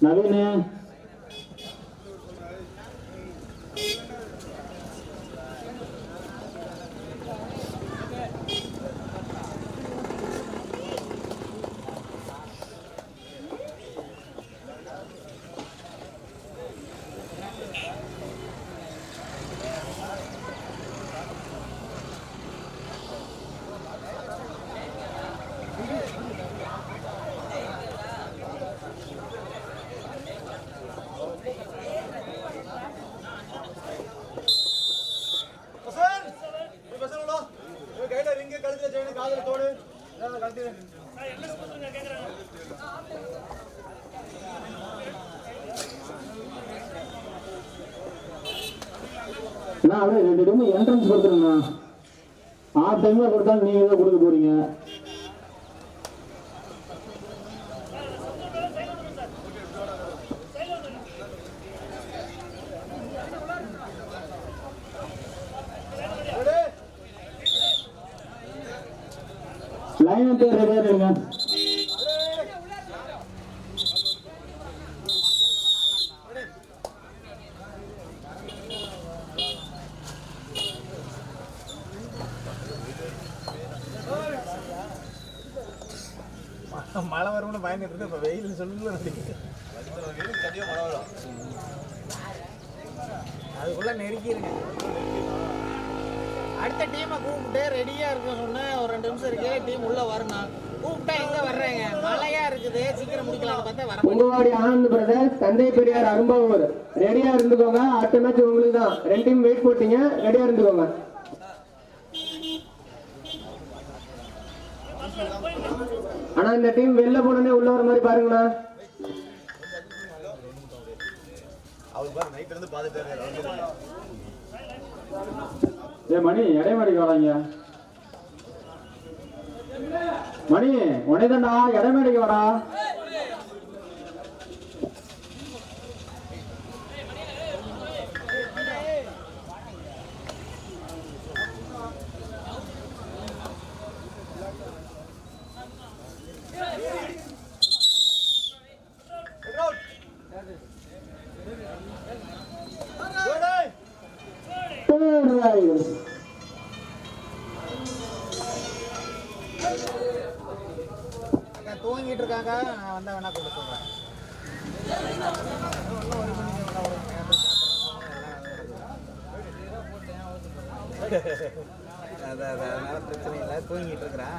நவீனு நான் அதனால ரெண்டு டைம் என்ட்ரன்ஸ் கொடுத்துருங்கண்ணா ஆறு டைம்ல கொடுத்தாலும் நீங்க தான் கொடுக்க போறீங்க. லைன் பேர் ரெடியா இருங்க. இருந்து இப்போ வெயில் அதுக்குள்ள நெருக்கிருங்க. அடுத்த டீமை கூப்பிட்டு ரெடியாக இருக்க சொன்னேன் ஒரு ரெண்டு நிமிஷம் இருக்கே டீம் உள்ளே வரணும் கூப்பிட்டா எங்கே வர்றேங்க? மழையா இருக்குது சீக்கிரம் முடிக்கலாம்னு பார்த்தா வர உங்கவாடி ஆனந்த் பிரதர்ஸ் தந்தை பெரியார் அரும்பாவூர். ரெடியாக இருந்துக்கோங்க அடுத்த மேட்ச் உங்களுக்கு தான் ரெண்டு டீம் வெயிட் போட்டீங்க ரெடியாக இருந்துக்கோங்க. ஆனா இந்த டீம் வெளில போனோடனே உள்ள வர மாதிரி பாருங்களா அவர் பாரு நைட் இருந்து பாத்துட்டு ஏ மணி இடைமேடைக்கு வராங்க. மணி உனைதான்டா இடைமேடைக்கு வாடா. தூங்கிட்டு இருக்காங்க நான் வந்தா வேணா கொண்டு சொல்றேன். அதான் அதான் அதனால பிரச்சனை இல்லை. தூங்கிட்டு இருக்கிறேன்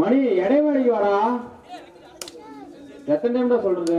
மணி இடைமேடைக்கு வாடா. எத்தனை டைம்டா சொல்றது?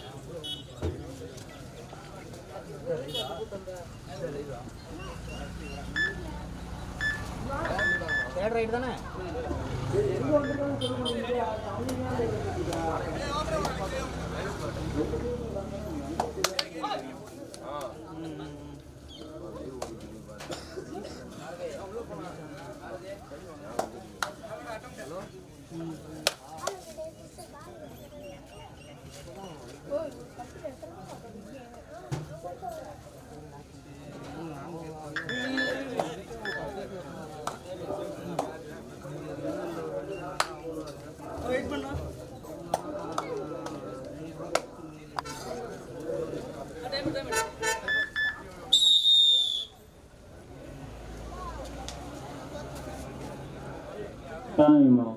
தேர்ட் ரைட் தானே? டைம் time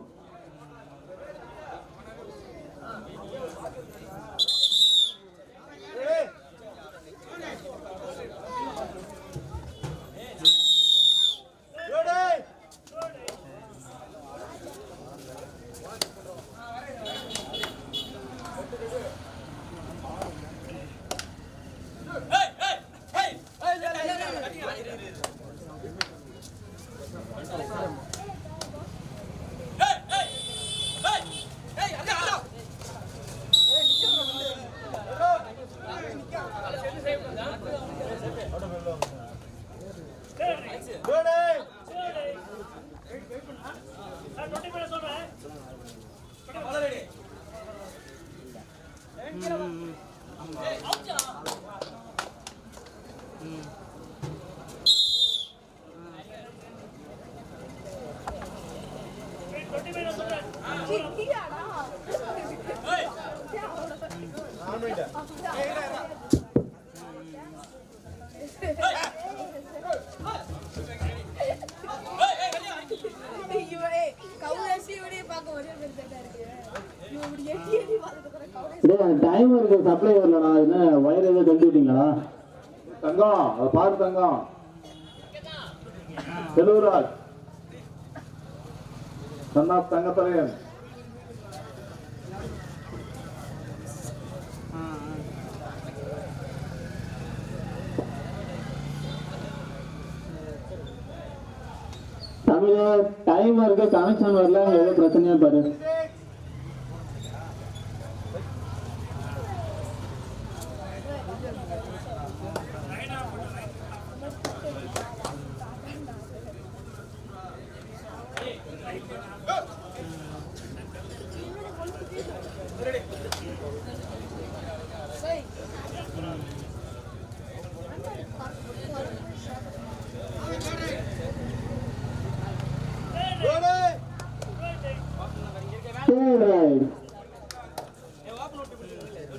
பார்க்க இருக்கு. டைமருக்கு சப்ளை வரலடா. என்ன வயர் ஏதோ தள்ளி விட்டீங்களா? தங்கம் அதை பாரு தங்கம். செல்வராஜ். சன்னா தங்கத்தலையன் அப்படியே டைம் இருக்கு கனெக்ஷன் வரல ஏதோ பிரச்சனையா பாரு.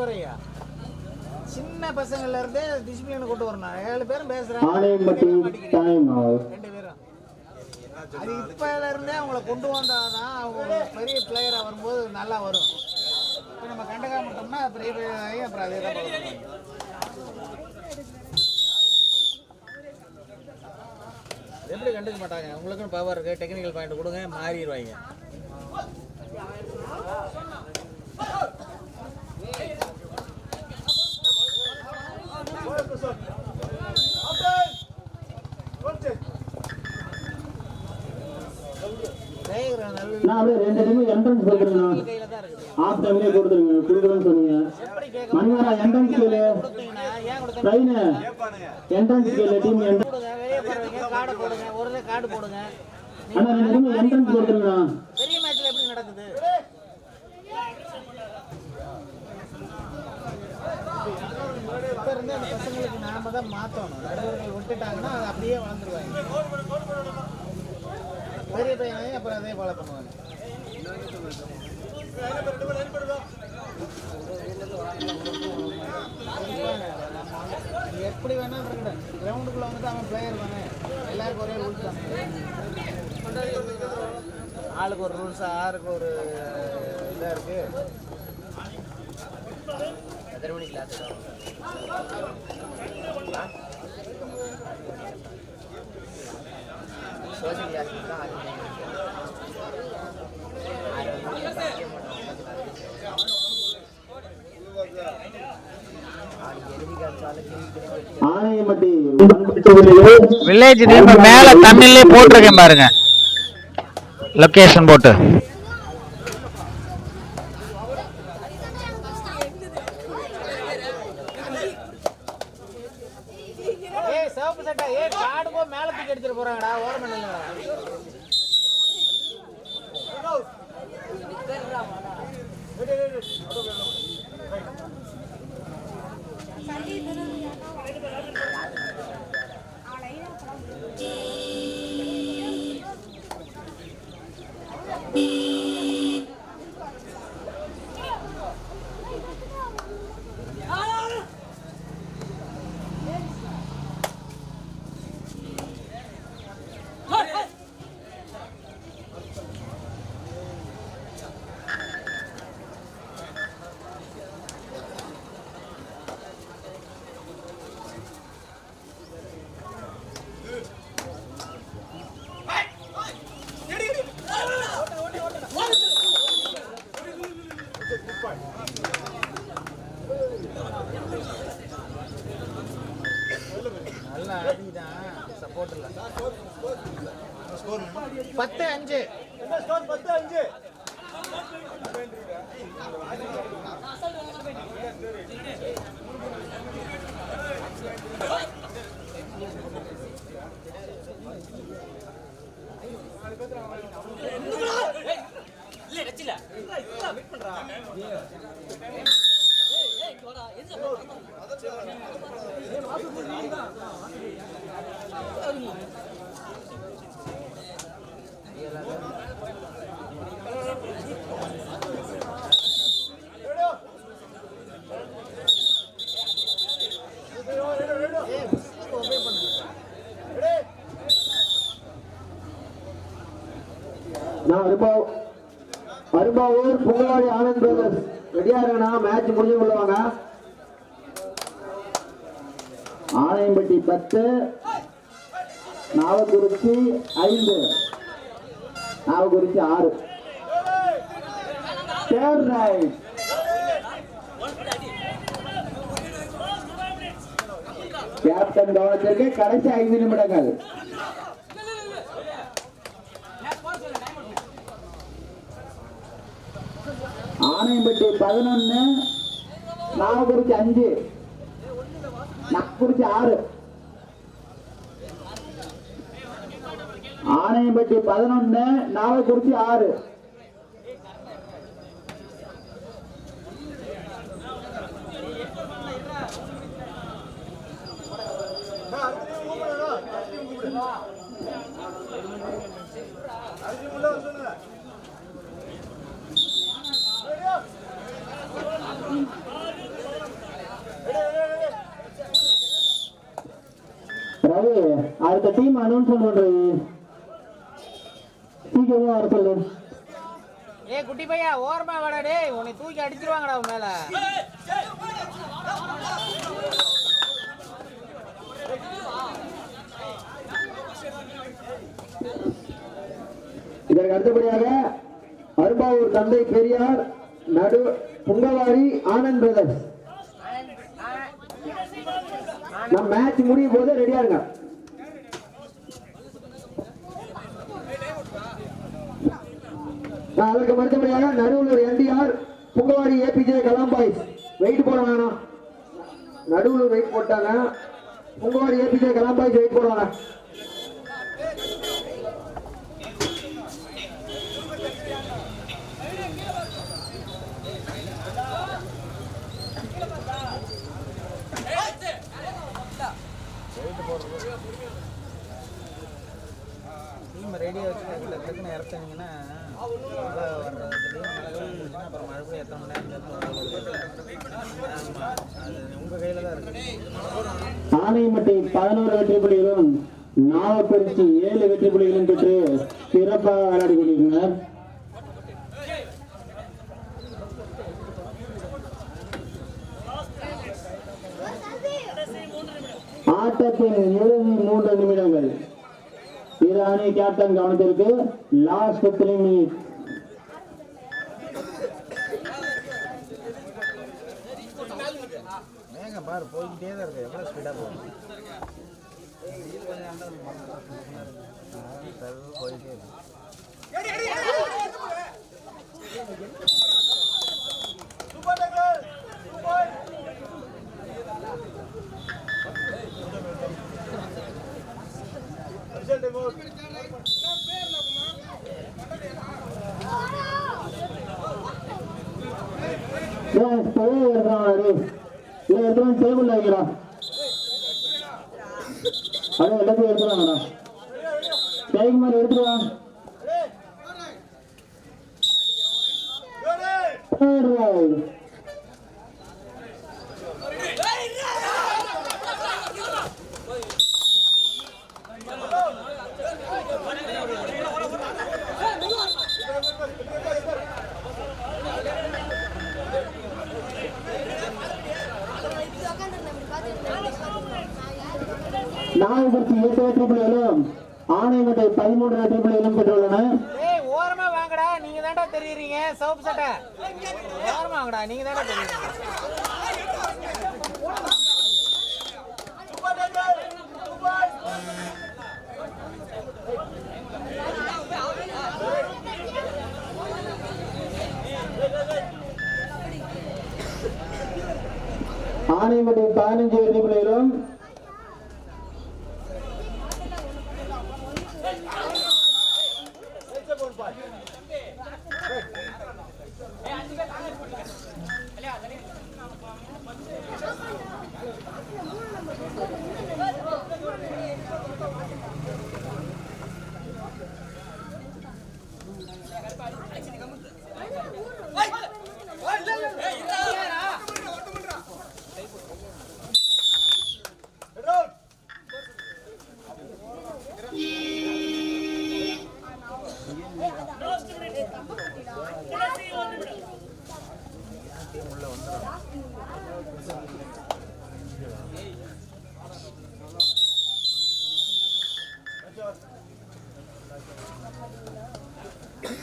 தங்கத்தலையா நடுவரையா சின்ன பசங்கள்ல இருந்தே டிசிப்ளின் கொண்டு வரணும். ஏழு பேரும் பேசுறாங்க. ரெண்டு பேரும் அது இப்பல இருந்தே அவங்கள கொண்டு வந்தாதான் அவங்க பெரிய பிளேயரா வரும்போது நல்லா வரும். இப்போ நம்ம கண்டுக்காம விட்டோம்னா பெரிய பெரிய ஆகி அப்புறம் அதே தான். எப்படி கண்டுக்க மாட்டாங்க? உங்களுக்கும் பவர் இருக்கு. டெக்னிக்கல் பாயிண்ட் கொடுங்க மாறிடுவாங்க ஜெயகிரன் நல்ல நான் அப்படியே ரெண்டு டைம் என்ட்ரன்ஸ் கொடுத்துருங்க ஆஃப் டைம்லேயே கொடுத்துருங்க கொடுக்குறேன்னு சொன்னீங்க. மணிவரா என்ட்ரன்ஸ் கேளு ட்ரெயின் என்ட்ரன்ஸ் கேளு டீம் என்ட்ரன்ஸ் அண்ணா ரெண்டு டைம் என்ட்ரன்ஸ் கொடுத்துருங்கண்ணா பெரிய மேட்ச்ல எப்படி நடக்குது இப்ப இருந்து அந்த பசங்களுக்கு நாம தான் நடுவர்கள் விட்டுட்டாங்கன்னா அது அப்படியே வளர்ந்துருவாங்க. பெரிய பையன் அப்புறம் அதே ஃபாலோ பண்ணுவாங்க எப்படி வேணா இருக்கட்டும் கிரவுண்டுக்குள்ள வந்துட்டு அவன் பிளேயர் தானே எல்லாருக்கும் ஒரே ரூல்ஸ் தானே ஆளுக்கு ஒரு ரூல்ஸ் ஆறுக்கு ஒரு இதாக இருக்கு. எத்தனை மணிக்கு கிளாஸ் சோசியல் தான் ஆறு ஆறு மணிக்கு வில்லேஜ் நேம் மேல தமிழ்லயே போட்டிருக்கேன் பாருங்க. லொகேஷன் போட்டு. நல்ல அடிதான் சப்போர்ட்ல பத்து அஞ்சு. பத்து அஞ்சு அரும்பாவூர் புங்கவாடி ஆனந்த் பிரதர்ஸ் ரெடியா இருக்கண்ணா மேட்ச் முடிஞ்சு கொள்ளுவாங்க ஆனையம்பட்டி பத்து நாவக்குறிச்சி ஐந்து நாவக்குறிச்சி ஆறு. தேர்ட் ரைட் கேப்டன் கவனத்திற்கு கடைசி ஐந்து நிமிடங்கள். ஆணையம்பட்டி பதினொன்னு நாவக்குறிச்சி அஞ்சு. குறிச்சி ஆறு. ஆணையம்பட்டி பதினொன்னு நாகக்குறிச்சி ஆறு. அடுத்த டீம் அனௌன்ஸ்மெண்ட் பண்றது. சீக்கிரமா வர சொல்லு ஏ குட்டி பையா ஓரமா வாடா டேய். உன்னை தூக்கி அடிச்சிருவாங்கடா உன் மேல. இதற்கு அடுத்தபடியாக அரும்பாவூர் தந்தை பெரியார் நடு புங்கவாரி ஆனந்த் பிரதர்ஸ் நம்ம மேட்ச் முடியும் போது ரெடியா இருங்க நான் அதற்கு மறுத்தபடியாக Naduvalur NTR புகவாரி APJ Kalam boys. Wait போட வேணாம். நடுவலூர் வெயிட் போட்டாங்க. புகவாரி ஏபிஜே கலாம் பாய்ஸ் வெயிட் போடுவாங்க. டீம் ரெடியாக வச்சு டக்கு டக்குன்னு அப்புறம் மழை எத்தனை மணி நேரம் தான் ஆனைமட்டை பதினோரு வெற்றி புள்ளிகளும் நாவப்பரிச்சி ஏழு வெற்றி புள்ளிகளும் பெற்று சிறப்பாக விளையாடி கொண்டிருந்தனர் ஆட்டத்தின் இறுதி மூன்று நிமிடங்கள். இரு அணி கேப்டன் கவனத்திற்கு லாஸ்ட் த்ரீ மினிட் வேகம் பாரு போய்கிட்டே தான் இருக்கு எவ்வளோ ஸ்பீடாக போகும் போயிட்டே இருக்கு ஏன் பழைய எடுக்கிறான் அடி இல்லை எடுத்துட்டு டேபிள்ல வைக்கிறான் அடே எல்லாத்தையும் எடுத்துறாங்கடா கைக்கு மாதிரி எடுத்துருவா Third right. நாகபுரத்து எட்டு ட்ரிபிள் ஏழும் ஆணையங்கட்டை பதிமூன்று ட்ரிபிள் ஏழும் பெற்றுள்ளன. ஓரமா வாங்கடா. நீங்க தாண்டா தெரியுறீங்க. சோப்பு சட்டை. ஓரமா வாங்கடா. நீங்க தாண்டா தெரியுறீங்க. ஆணையமணி பதினஞ்சு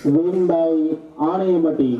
win by ஆணையமட்டி